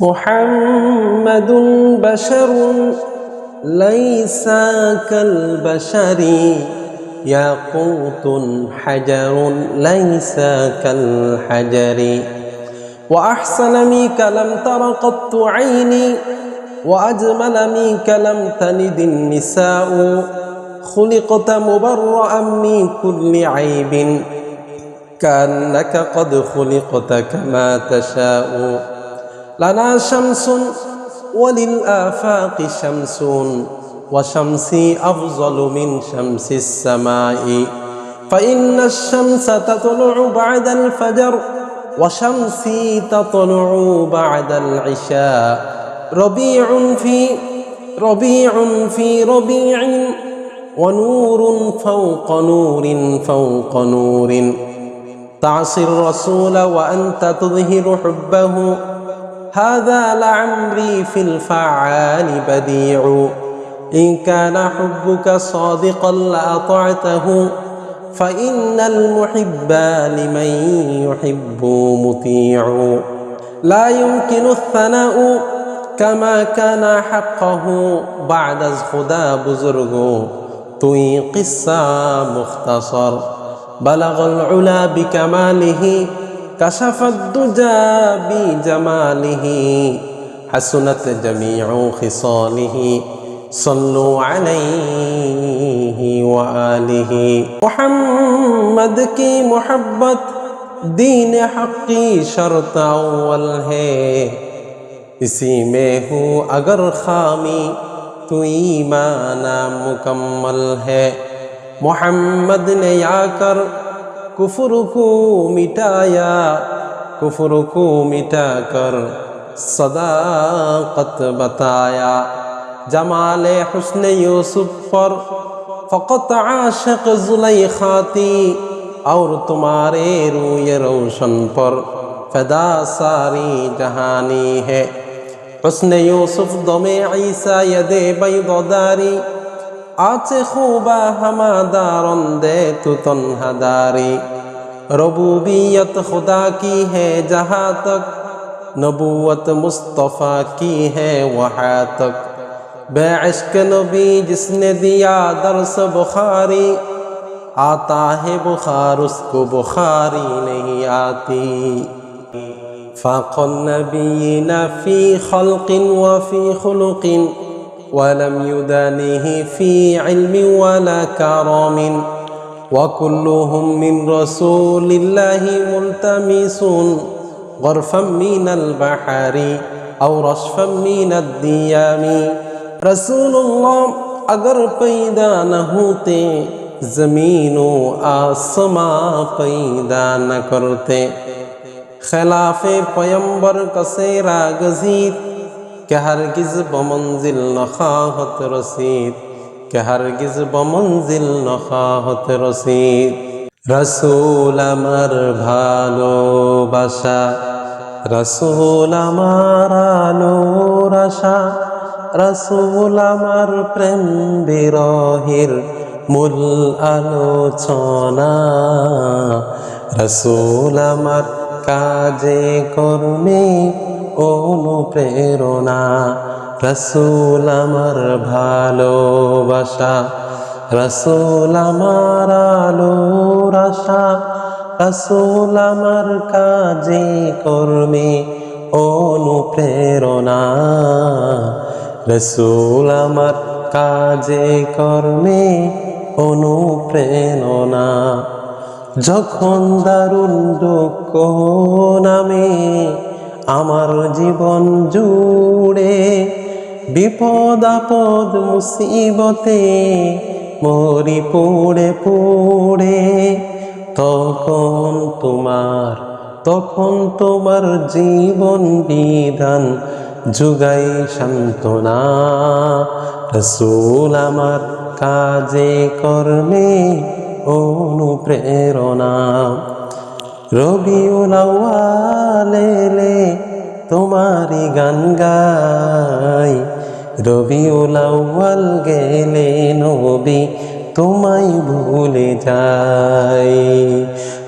محمد بشر ليس كالبشر. ياقوت حجر ليس كالحجر. وأحسن منك لم تر قط عيني وأجمل منك لم تلد النساء. خلقت مبرأ من كل عيب كأنك قد خلقت كما تشاء. لنا شمس وللآفاق شمس وشمسي أفضل من شمس السماء فإن الشمس تطلع بعد الفجر وشمسي تطلع بعد العشاء ربيع في ربيع في ربيع ونور فوق نور فوق نور تعصي الرسول وأنت تظهر حبه هذا لعمري في الفعال بديع. إن كان حبك صادقا لأطعته فإن المحب لمن يحب مطيع. لا يمكن الثناء كما كان حقه بعد خدا بزرگ توي قصة مختصر. بلغ العلا بكماله কাশাফাদ্দুজা B জামালিহি হাসুনাত জামিউ খিসালিহি صلوا عليه وآله محمد کی محبت دین حقی شرط اول ہے اسی میں ہوں اگر خامی تو ایمانہ مکمل ہے محمد نے آ کر کفر کو مٹایا کفر کو مٹا کر صداقت بتایا۔ جمال حسن یوسف پر فقط عاشق زلیخاتی اور تمہارے روی روشن پر فدا ساری جہانی ہے۔ حسن یوسف دم عیسیٰ ید بید داری আছে খুবা হামাদার অন্দে তুতন হাদারি রবুবিয়ত খুদা কি হে জাহাতক? নবুয়ত মুস্তফা কি হে ওয়াহাতক? বেআশক নবী জিসনে দিয়া দরস বুখারি। আতা হে বুখার, উসকো বুখারি নেহি আতি। ফাকুন নবিয়িনা ফি খলকিন ওয়া ফি খুলুকিন। ولم يدانه في علم ولا كرم. وكلهم من رسول الله ملتمسون غرفا من البحر أو رشفا من الديام. رسول الله اگر پیدا نہ ہوتے زمین و آسماں پیدا نہ کرتے. خلاف پیمبر کا سیرا কেহারগিজ বমঞ্জিল নখাহত রসিদ? কেহারগিজ বমঞ্জিল নখাহত রসিদ? রসুল আমার ভালোবাসা, রসুল আমার আলো রসা রসুল আমার প্রেম বিরহির মূল আলোচনা, রসুল আমার কাজে কর্মী অনুপ্রেরণা রসুল আমার ভালোবাসা, রসুল আমার আলোর আশা রসুল আমার কাজে কর্মে অনুপ্রেরণা, রসুল আমার কাজে কর্মে অনুপ্রেরণা। যখন দারুণ দুঃখ নামে আমার জীবন জুড়ে বিপদ, আপদ, মুসিবতে মরি পড়ে পড়ে। তখন তোমার তখন তোমার জীবন বিধান যুগাই সান্ত্বনা। রসুল আমার কাজে কর্মে অনুপ্রেরণা। রবিউল আওয়ালেলে তোমারি গান গাই। রবিউল আউয়াল গেলে নবী তোমায় ভুলে যাই।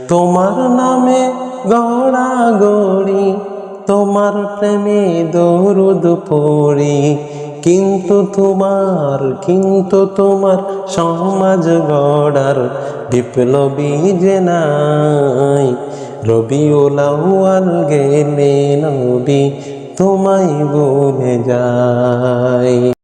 তোমার নামে গড়া গড়ি, তোমার প্রেমে দরুদ পড়ি। কিন্তু তোমার কিন্তু তোমার সমাজ গড়ার বিপ্লবী যে নাই। রবিউল আউয়াল গেলে নবী তোমায় বলে যায়।